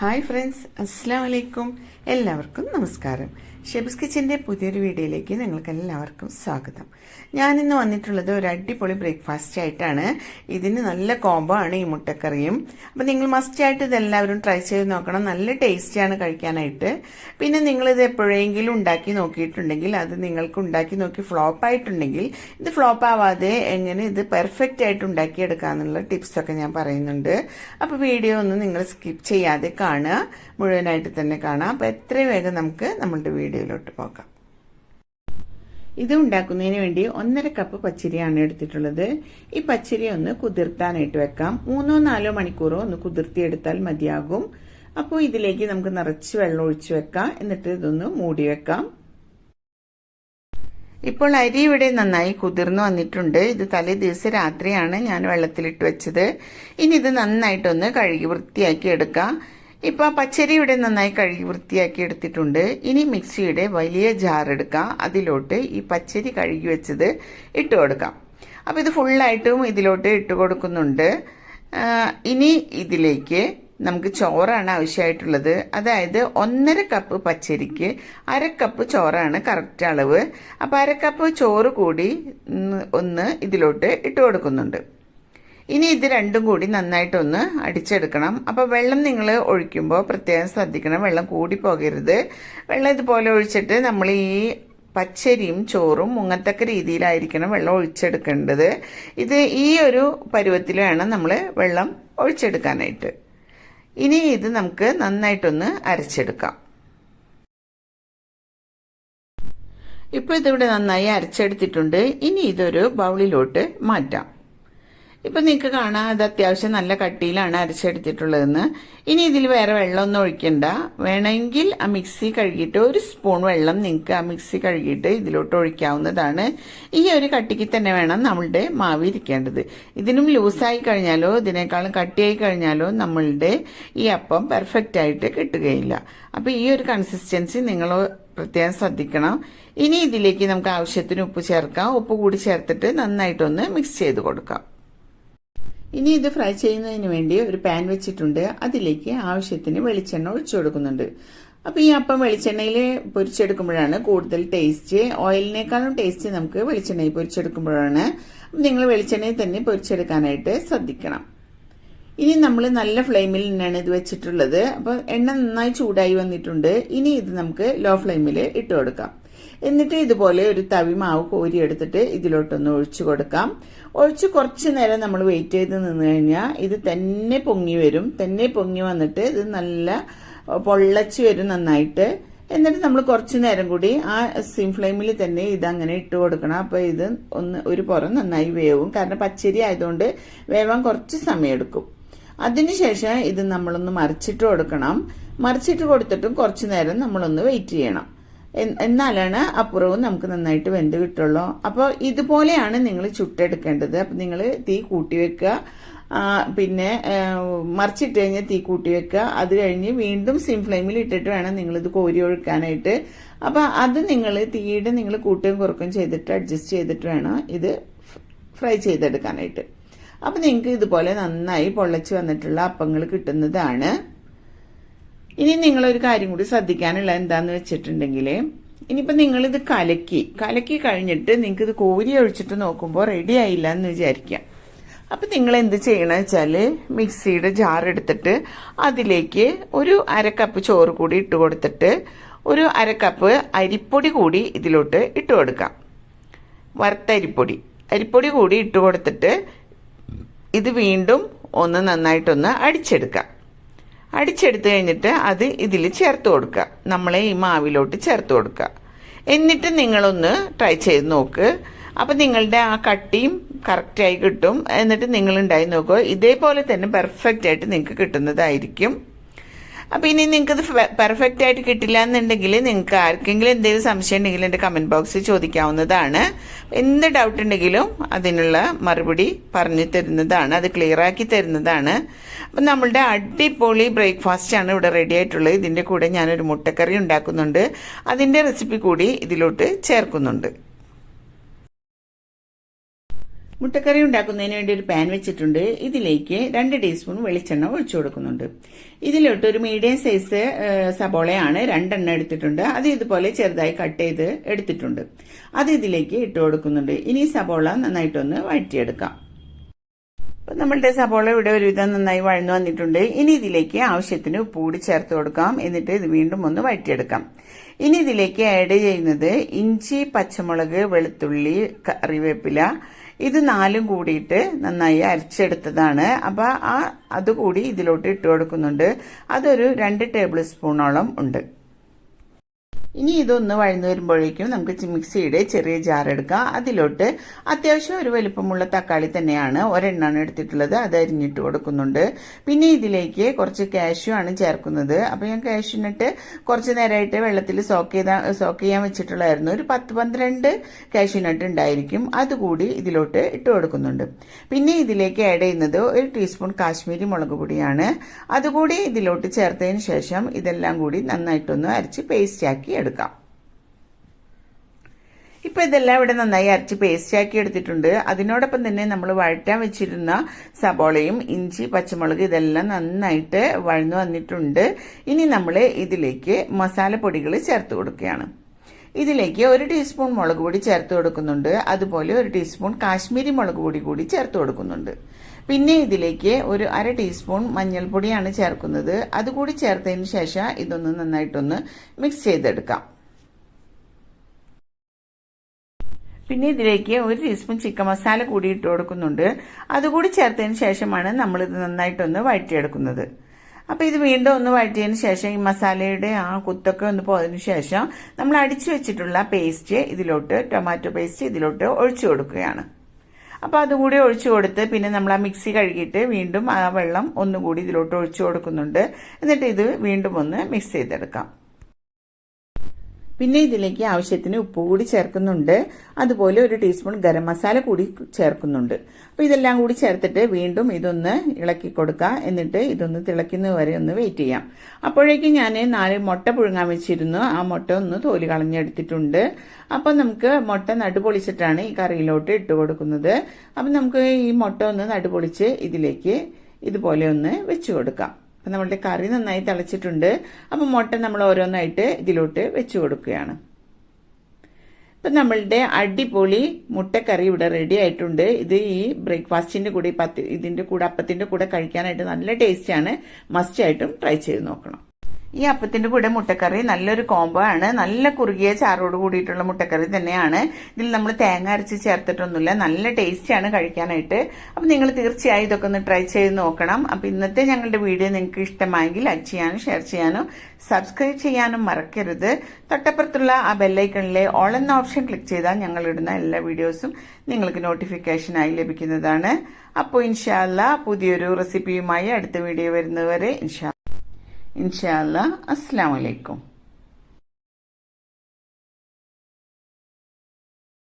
Hi friends അസ്സാം വലൈക്കും എല്ലാവർക്കും നമസ്കാരം. ഷെബിസ് കിച്ചന്റെ പുതിയൊരു വീഡിയോയിലേക്ക് നിങ്ങൾക്ക് എല്ലാവർക്കും സ്വാഗതം. ഞാനിന്ന് വന്നിട്ടുള്ളത് ഒരു അടിപൊളി ബ്രേക്ക്ഫാസ്റ്റ് ആയിട്ടാണ്. ഇതിന് നല്ല കോംബോ ആണ് ഈ മുട്ടക്കറിയും. അപ്പം നിങ്ങൾ മസ്റ്റായിട്ട് ഇതെല്ലാവരും ട്രൈ ചെയ്ത് നോക്കണം. നല്ല ടേസ്റ്റിയാണ് കഴിക്കാനായിട്ട്. പിന്നെ നിങ്ങളിത് എപ്പോഴെങ്കിലും ഉണ്ടാക്കി നോക്കിയിട്ടുണ്ടെങ്കിൽ അത് നിങ്ങൾക്ക് ഉണ്ടാക്കി നോക്കി ഫ്ലോപ്പ് ആയിട്ടുണ്ടെങ്കിൽ ഇത് ഫ്ലോപ്പ് ആവാതെ എങ്ങനെ ഇത് പെർഫെക്റ്റ് ആയിട്ട് ഉണ്ടാക്കിയെടുക്കാമെന്നുള്ള ടിപ്സൊക്കെ ഞാൻ പറയുന്നുണ്ട്. അപ്പോൾ വീഡിയോ ഒന്നും നിങ്ങൾ സ്കിപ്പ് ചെയ്യാതെ കാണുക. മുഴുവനായിട്ട് തന്നെ കാണാം അപ്പോൾ എത്രയും വേഗം നമുക്ക് നമ്മളുടെ വീഡിയോയിലോട്ട് പോകാം. ഇത് ഉണ്ടാക്കുന്നതിന് വേണ്ടി ഒന്നര കപ്പ് പച്ചരിയാണ് എടുത്തിട്ടുള്ളത്. ഈ പച്ചരി ഒന്ന് കുതിർത്താനായിട്ട് വെക്കാം. മൂന്നോ നാലോ മണിക്കൂറോ ഒന്ന് കുതിർത്തിയെടുത്താൽ മതിയാകും. അപ്പോൾ ഇതിലേക്ക് നമുക്ക് നിറച്ച് വെള്ളം ഒഴിച്ചു വെക്കാം. എന്നിട്ട് ഇതൊന്ന് മൂടി വെക്കാം. ഇപ്പോൾ അരി ഇവിടെ നന്നായി കുതിർന്നു വന്നിട്ടുണ്ട്. ഇത് തലേ ദിവസം രാത്രിയാണ് ഞാൻ വെള്ളത്തിലിട്ട് വെച്ചത്. ഇനി ഇത് നന്നായിട്ടൊന്ന് കഴുകി വൃത്തിയാക്കി എടുക്കാം. ഇപ്പോൾ പച്ചരി ഇവിടെ നന്നായി കഴുകി വൃത്തിയാക്കി എടുത്തിട്ടുണ്ട്. ഇനി മിക്സിയുടെ വലിയ ജാർ എടുക്കാം. അതിലോട്ട് ഈ പച്ചരി കഴുകി വെച്ചത് ഇട്ട് കൊടുക്കാം. അപ്പോൾ ഇത് ഫുള്ളായിട്ടും ഇതിലോട്ട് ഇട്ട് കൊടുക്കുന്നുണ്ട്. ഇനി ഇതിലേക്ക് നമുക്ക് ചോറാണ് ആവശ്യമായിട്ടുള്ളത്. അതായത് ഒന്നര കപ്പ് പച്ചരിക്ക് അര കപ്പ് ചോറാണ് കറക്റ്റ് അളവ്. അപ്പോൾ അര കപ്പ് ചോറ് കൂടി ഒന്ന് ഇതിലോട്ട് ഇട്ട് കൊടുക്കുന്നുണ്ട്. ഇനി ഇത് രണ്ടും കൂടി നന്നായിട്ടൊന്ന് അടിച്ചെടുക്കണം. അപ്പോൾ വെള്ളം നിങ്ങൾ ഒഴിക്കുമ്പോൾ പ്രത്യേകം ശ്രദ്ധിക്കണം. വെള്ളം കൂടി പോകരുത് വെള്ളം ഇതുപോലെ ഒഴിച്ചിട്ട് നമ്മൾ ഈ പച്ചരിയും ചോറും മുങ്ങത്തക്ക രീതിയിലായിരിക്കണം വെള്ളം ഒഴിച്ചെടുക്കേണ്ടത്. ഇത് ഈ ഒരു പരുവത്തിൽ വേണം നമ്മൾ വെള്ളം ഒഴിച്ചെടുക്കാനായിട്ട്. ഇനി ഇത് നമുക്ക് നന്നായിട്ടൊന്ന് അരച്ചെടുക്കാം. ഇപ്പോൾ ഇതിവിടെ നന്നായി അരച്ചെടുത്തിട്ടുണ്ട്. ഇനി ഇതൊരു ബൗളിലോട്ട് മാറ്റാം. ഇപ്പൊ നിങ്ങൾക്ക് കാണാം അത് അത്യാവശ്യം നല്ല കട്ടിയിലാണ് അരച്ചെടുത്തിട്ടുള്ളതെന്ന്. ഇനി ഇതിൽ വേറെ വെള്ളമൊന്നും ഒഴിക്കണ്ട. വേണമെങ്കിൽ ആ മിക്സി കഴുകിയിട്ട് ഒരു സ്പൂൺ വെള്ളം നിങ്ങൾക്ക് ആ മിക്സി കഴുകിയിട്ട് ഇതിലോട്ട് ഒഴിക്കാവുന്നതാണ്. ഈ ഒരു കട്ടിക്ക് തന്നെ വേണം നമ്മളുടെ മാവ് ഇരിക്കേണ്ടത്. ഇതിനും ലൂസായി കഴിഞ്ഞാലോ ഇതിനേക്കാളും കട്ടിയായി കഴിഞ്ഞാലോ നമ്മളുടെ ഈ അപ്പം പെർഫെക്റ്റ് ആയിട്ട് കിട്ടുകയില്ല. അപ്പൊ ഈ ഒരു കൺസിസ്റ്റൻസി നിങ്ങൾ പ്രത്യേകം ശ്രദ്ധിക്കണം. ഇനി ഇതിലേക്ക് നമുക്ക് ആവശ്യത്തിന് ഉപ്പ് ചേർക്കാം. ഉപ്പ് കൂടി ചേർത്തിട്ട് നന്നായിട്ടൊന്ന് മിക്സ് ചെയ്ത് കൊടുക്കാം. ഇനി ഇത് ഫ്രൈ ചെയ്യുന്നതിന് വേണ്ടി ഒരു പാൻ വെച്ചിട്ടുണ്ട്. അതിലേക്ക് ആവശ്യത്തിന് വെളിച്ചെണ്ണ ഒഴിച്ചു കൊടുക്കുന്നുണ്ട്. അപ്പോൾ ഈ അപ്പം വെളിച്ചെണ്ണയിൽ പൊരിച്ചെടുക്കുമ്പോഴാണ് കൂടുതൽ ടേസ്റ്റ് ഓയിലിനേക്കാളും ടേസ്റ്റ് നമുക്ക് വെളിച്ചെണ്ണയിൽ പൊരിച്ചെടുക്കുമ്പോഴാണ്. നിങ്ങൾ വെളിച്ചെണ്ണയിൽ തന്നെ പൊരിച്ചെടുക്കാനായിട്ട് ശ്രദ്ധിക്കണം. ഇനി നമ്മൾ നല്ല ഫ്ലെയിമിൽ തന്നെയാണ് ഇത് വെച്ചിട്ടുള്ളത്. അപ്പോൾ എണ്ണ നന്നായി ചൂടായി വന്നിട്ടുണ്ട്. ഇനി ഇത് നമുക്ക് ലോ ഫ്ലെയിമിൽ ഇട്ട് കൊടുക്കാം. എന്നിട്ട് ഇതുപോലെ ഒരു തവി മാവ് കോരി എടുത്തിട്ട് ഇതിലോട്ടൊന്ന് ഒഴിച്ചു കൊടുക്കാം. ഒഴിച്ച് കുറച്ച് നേരം നമ്മൾ വെയിറ്റ് ചെയ്ത് നിന്ന് കഴിഞ്ഞാൽ ഇത് തന്നെ പൊങ്ങി വരും. തന്നെ പൊങ്ങി വന്നിട്ട് ഇത് നല്ല പൊള്ളച്ച് വരും നന്നായിട്ട്. എന്നിട്ട് നമ്മൾ കുറച്ച് നേരം കൂടി ആ സിം ഫ്ലെയിമിൽ തന്നെ ഇത് അങ്ങനെ ഇട്ട് കൊടുക്കണം. അപ്പോൾ ഇത് ഒന്ന് ഒരു പുറം നന്നായി വേവും. കാരണം പച്ചരി ആയതുകൊണ്ട് വേവാൻ കുറച്ച് സമയമെടുക്കും അതിനുശേഷം ഇത് നമ്മളൊന്ന് മറിച്ചിട്ട് കൊടുക്കണം. മറിച്ചിട്ട് കൊടുത്തിട്ടും കുറച്ച് നേരം നമ്മളൊന്ന് വെയിറ്റ് ചെയ്യണം. എന്നാലാണ് അപ്പുറവും നമുക്ക് നന്നായിട്ട് വെന്ത് കിട്ടുള്ളൂ. അപ്പോൾ ഇതുപോലെയാണ് നിങ്ങൾ ചുട്ടെടുക്കേണ്ടത്. അപ്പം നിങ്ങൾ തീ കൂട്ടി വെക്കുക. പിന്നെ മറിച്ചിട്ട് കഴിഞ്ഞാൽ തീ കൂട്ടി വെക്കുക. അത് കഴിഞ്ഞ് വീണ്ടും സിം ഫ്ലെയിമിൽ ഇട്ടിട്ട് വേണം നിങ്ങളിത് കോരി ഒഴുക്കാനായിട്ട്. അപ്പോൾ അത് നിങ്ങൾ തീയുടെ നിങ്ങൾ കൂട്ടുകയും കുറക്കുകയും ചെയ്തിട്ട് അഡ്ജസ്റ്റ് ചെയ്തിട്ട് വേണം ഇത് ഫ്രൈ ചെയ്തെടുക്കാനായിട്ട്. അപ്പം നിങ്ങൾക്ക് ഇതുപോലെ നന്നായി പൊള്ളച്ച് വന്നിട്ടുള്ള അപ്പങ്ങൾ കിട്ടുന്നതാണ്. ഇനി നിങ്ങളൊരു കാര്യം കൂടി ശ്രദ്ധിക്കാനുള്ള എന്താന്ന് വെച്ചിട്ടുണ്ടെങ്കിൽ ഇനിയിപ്പോൾ നിങ്ങളിത് കലക്കി കലക്കി കഴിഞ്ഞിട്ട് നിങ്ങൾക്ക് ഇത് കോരി ഒഴിച്ചിട്ട് നോക്കുമ്പോൾ റെഡി ആയില്ല എന്ന് വിചാരിക്കാം. അപ്പം നിങ്ങൾ എന്ത് ചെയ്യണം വെച്ചാൽ മിക്സിയുടെ ജാർ എടുത്തിട്ട് അതിലേക്ക് ഒരു അര കപ്പ് ചോറ് കൂടി ഇട്ട് കൊടുത്തിട്ട് ഒരു അര കപ്പ് അരിപ്പൊടി കൂടി ഇതിലോട്ട് ഇട്ട് കൊടുക്കാം. വറുത്ത അരിപ്പൊടി. അരിപ്പൊടി കൂടി ഇട്ട് കൊടുത്തിട്ട് ഇത് വീണ്ടും ഒന്ന് നന്നായിട്ടൊന്ന് അടിച്ചെടുക്കാം. അടിച്ചെടുത്ത് കഴിഞ്ഞിട്ട് അത് ഇതിൽ ചേർത്ത് കൊടുക്കുക. നമ്മളെ ഈ മാവിലോട്ട് ചേർത്ത് കൊടുക്കുക. എന്നിട്ട് നിങ്ങളൊന്ന് ട്രൈ ചെയ്ത് നോക്ക്. അപ്പം നിങ്ങളുടെ ആ കട്ടിയും കറക്റ്റായി കിട്ടും. എന്നിട്ട് നിങ്ങൾ ഉണ്ടായി നോക്കുക ഇതേപോലെ തന്നെ പെർഫെക്റ്റ് ആയിട്ട് നിങ്ങൾക്ക് കിട്ടുന്നതായിരിക്കും. അപ്പം ഇനി നിങ്ങൾക്ക് ഇത് പെർഫെക്റ്റ് ആയിട്ട് കിട്ടില്ല എന്നുണ്ടെങ്കിൽ നിങ്ങൾക്ക് ആർക്കെങ്കിലും എന്തെങ്കിലും സംശയം ഉണ്ടെങ്കിൽ എന്റെ കമന്റ് ബോക്സിൽ ചോദിക്കാവുന്നതാണ്. എന്ത് ഡൗട്ട് ഉണ്ടെങ്കിലും അതിനുള്ള മറുപടി പറഞ്ഞു തരുന്നതാണ്. അത് ക്ലിയർ ആക്കി തരുന്നതാണ്. അപ്പം നമ്മളുടെ അടിപൊളി ബ്രേക്ക്ഫാസ്റ്റ് ആണ് ഇവിടെ റെഡി ആയിട്ടുള്ളത്. ഇതിന്റെ കൂടെ ഞാനൊരു മുട്ടക്കറി ഉണ്ടാക്കുന്നുണ്ട്. അതിന്റെ റെസിപ്പി കൂടി ഇതിലോട്ട് ചേർക്കുന്നുണ്ട്. മുട്ടക്കറി ഉണ്ടാക്കുന്നതിന് വേണ്ടി ഒരു പാൻ വെച്ചിട്ടുണ്ട്. ഇതിലേക്ക് രണ്ട് ടീസ്പൂൺ വെളിച്ചെണ്ണ ഒഴിച്ചു കൊടുക്കുന്നുണ്ട്. ഇതിലോട്ട് ഒരു മീഡിയം സൈസ് സബോളയാണ് രണ്ടെണ്ണം എടുത്തിട്ടുണ്ട്. അത് ഇതുപോലെ ചെറുതായി കട്ട് ചെയ്ത് എടുത്തിട്ടുണ്ട്. അത് ഇതിലേക്ക് ഇട്ട് കൊടുക്കുന്നുണ്ട്. ഇനി സബോള നന്നായിട്ടൊന്ന് വഴറ്റിയെടുക്കാം. അപ്പൊ നമ്മളുടെ സബോള ഇവിടെ ഒരുവിധം നന്നായി വഴന്നു വന്നിട്ടുണ്ട്. ഇനി ഇതിലേക്ക് ആവശ്യത്തിന് ഉപ്പ് കൂടി ചേർത്ത് കൊടുക്കാം. എന്നിട്ട് ഇത് വീണ്ടും ഒന്ന് വഴറ്റിയെടുക്കാം. ഇനി ഇതിലേക്ക് ആഡ് ചെയ്യുന്നത് ഇഞ്ചി പച്ചമുളക് വെളുത്തുള്ളി കറിവേപ്പില ഇത് നാലും കൂടിയിട്ട് നന്നായി അരച്ചെടുത്തതാണ്. അപ്പോൾ ആ അതുകൂടി ഇതിലോട്ട് ഇട്ട് കൊടുക്കുന്നുണ്ട്. അതൊരു രണ്ട് ടേബിൾ സ്പൂണോളം ഉണ്ട്. ഇനി ഇതൊന്ന് വഴന്നു വരുമ്പോഴേക്കും നമുക്ക് മിക്സിയുടെ ചെറിയ ജാർ എടുക്കാം. അതിലോട്ട് അത്യാവശ്യം ഒരു വലിപ്പമുള്ള തക്കാളി തന്നെയാണ് ഒരെണ്ണാണ് എടുത്തിട്ടുള്ളത്. അത് അരിഞ്ഞിട്ട് കൊടുക്കുന്നുണ്ട്. പിന്നെ ഇതിലേക്ക് കുറച്ച് കാഷ്യൂ ആണ് ചേർക്കുന്നത്. അപ്പൊ ഞാൻ കാഷ്യൂനിട്ട് കുറച്ച് നേരമായിട്ട് വെള്ളത്തിൽ സോക്ക് ചെയ്താ സോക്ക് ചെയ്യാൻ വെച്ചിട്ടുള്ളായിരുന്നു ഒരു പത്ത് പന്ത്രണ്ട് കാഷ്യൂനട്ട് ഉണ്ടായിരിക്കും. അതുകൂടി ഇതിലോട്ട് ഇട്ട് കൊടുക്കുന്നുണ്ട്. പിന്നെ ഇതിലേക്ക് ആഡ് ചെയ്യുന്നത് ഒരു ടീസ്പൂൺ കാശ്മീരി മുളക് പൊടിയാണ്. അതുകൂടി ഇതിലോട്ട് ചേർത്തതിന് ശേഷം ഇതെല്ലാം കൂടി നന്നായിട്ടൊന്ന് അരച്ച് പേസ്റ്റ് ആക്കി എടുക്കാം. ഇപ്പൊ ഇതെല്ലാം ഇവിടെ നന്നായി അരച്ച് പേസ്റ്റ് ആക്കി എടുത്തിട്ടുണ്ട്. അതിനോടൊപ്പം തന്നെ നമ്മൾ വഴറ്റാൻ വെച്ചിരുന്ന സബോളയും ഇഞ്ചി പച്ചമുളക് ഇതെല്ലാം നന്നായിട്ട് വഴന്നു വന്നിട്ടുണ്ട്. ഇനി നമ്മൾ ഇതിലേക്ക് മസാലപ്പൊടികൾ ചേർത്ത് കൊടുക്കുകയാണ്. ഇതിലേക്ക് ഒരു ടീസ്പൂൺ മുളക് പൊടി ചേർത്ത് കൊടുക്കുന്നുണ്ട്. അതുപോലെ ഒരു ടീസ്പൂൺ കാശ്മീരി മുളക് പൊടി കൂടി ചേർത്ത് കൊടുക്കുന്നുണ്ട്. പിന്നെ ഇതിലേക്ക് ഒരു അര ടീസ്പൂൺ മഞ്ഞൾപ്പൊടിയാണ് ചേർക്കുന്നത്. അതുകൂടി ചേർത്തതിന് ശേഷം ഇതൊന്ന് നന്നായിട്ടൊന്ന് മിക്സ് ചെയ്തെടുക്കാം. പിന്നെ ഇതിലേക്ക് ഒരു ടീസ്പൂൺ ചിക്കൻ മസാല കൂടി ഇട്ട് കൊടുക്കുന്നുണ്ട്. അതുകൂടി ചേർത്തതിന് ശേഷമാണ് നമ്മൾ ഇത് നന്നായിട്ടൊന്ന് വഴറ്റിയെടുക്കുന്നത്. അപ്പോൾ ഇത് വീണ്ടും ഒന്ന് വഴറ്റിയതിന് ശേഷം ഈ മസാലയുടെ ആ കുത്തൊക്കെ ഒന്ന് പോയതിനു ശേഷം നമ്മൾ അടിച്ചു വെച്ചിട്ടുള്ള പേസ്റ്റ് ഇതിലോട്ട് ടൊമാറ്റോ പേസ്റ്റ് ഇതിലോട്ട് ഒഴിച്ചു കൊടുക്കുകയാണ്. അപ്പൊ അതുകൂടി ഒഴിച്ചു കൊടുത്ത് പിന്നെ നമ്മൾ ആ മിക്സി കഴുകിയിട്ട് വീണ്ടും ആ വെള്ളം ഒന്നുകൂടി ഇതിലോട്ട് ഒഴിച്ചു കൊടുക്കുന്നുണ്ട്. എന്നിട്ട് ഇത് വീണ്ടും ഒന്ന് മിക്സ് ചെയ്തെടുക്കാം. പിന്നെ ഇതിലേക്ക് ആവശ്യത്തിന് ഉപ്പ് കൂടി ചേർക്കുന്നുണ്ട്. അതുപോലെ ഒരു ടീസ്പൂൺ ഗരം മസാല കൂടി ചേർക്കുന്നുണ്ട്. അപ്പോൾ ഇതെല്ലാം കൂടി ചേർത്തിട്ട് വീണ്ടും ഇതൊന്ന് ഇളക്കി കൊടുക്കുക എന്നിട്ട് ഇതൊന്ന് തിളയ്ക്കുന്നത് വരെ ഒന്ന് വെയിറ്റ് ചെയ്യാം. അപ്പോഴേക്കും ഞാൻ നാല് മുട്ട പുഴുങ്ങാൻ വെച്ചിരുന്നു. ആ മുട്ട ഒന്ന് തോൽ കളഞ്ഞെടുത്തിട്ടുണ്ട്. അപ്പൊ നമുക്ക് മുട്ട നടുപൊളിച്ചിട്ടാണ് ഈ കറിയിലോട്ട് ഇട്ട് കൊടുക്കുന്നത്. അപ്പൊ നമുക്ക് ഈ മുട്ട ഒന്ന് നടുപൊളിച്ച് ഇതിലേക്ക് ഇതുപോലെ ഒന്ന് വെച്ചു കൊടുക്കാം. അപ്പൊ നമ്മളുടെ കറി നന്നായി തിളച്ചിട്ടുണ്ട്. അപ്പം മുട്ട നമ്മൾ ഓരോന്നായിട്ട് ഇതിലോട്ട് വെച്ച് കൊടുക്കുകയാണ്. ഇപ്പൊ നമ്മളുടെ അടിപൊളി മുട്ടക്കറി ഇവിടെ റെഡി ആയിട്ടുണ്ട്. ഇത് ഈ ബ്രേക്ക്ഫാസ്റ്റിന്റെ കൂടെ പത്ത് ഇതിന്റെ കൂടെ അപ്പത്തിന്റെ കൂടെ കഴിക്കാനായിട്ട് നല്ല ടേസ്റ്റാണ് മസ്റ്റായിട്ടും ട്രൈ ചെയ്ത് നോക്കണം. ഈ അപ്പത്തിന്റെ കൂടെ മുട്ടക്കറി നല്ലൊരു കോംബോ ആണ്. നല്ല കുറുകിയ ചാറോട് കൂടിയിട്ടുള്ള മുട്ടക്കറി തന്നെയാണ്. ഇതിൽ നമ്മൾ തേങ്ങ അരച്ച് ചേർത്തിട്ടൊന്നുമില്ല. നല്ല ടേസ്റ്റ് ആണ് കഴിക്കാനായിട്ട്. അപ്പൊ നിങ്ങൾ തീർച്ചയായും ഇതൊക്കെ ഒന്ന് ട്രൈ ചെയ്ത് നോക്കണം. അപ്പൊ ഇന്നത്തെ ഞങ്ങളുടെ വീഡിയോ നിങ്ങൾക്ക് ഇഷ്ടമായെങ്കിൽ ലൈക്ക് ചെയ്യാനും ഷെയർ ചെയ്യാനും സബ്സ്ക്രൈബ് ചെയ്യാനും മറക്കരുത്. തൊട്ടപ്പുറത്തുള്ള ആ ബെല്ലൈക്കണിലെ ഓൾ എന്ന ഓപ്ഷൻ ക്ലിക്ക് ചെയ്താൽ ഞങ്ങൾ ഇടുന്ന എല്ലാ വീഡിയോസും നിങ്ങൾക്ക് നോട്ടിഫിക്കേഷനായി ലഭിക്കുന്നതാണ്. അപ്പോൾ ഇൻഷാല്ല പുതിയൊരു റെസിപ്പിയുമായി അടുത്ത വീഡിയോ വരുന്നവരെ ഇൻഷാ ഇൻഷാല്ല അസ്സാം വലൈക്കും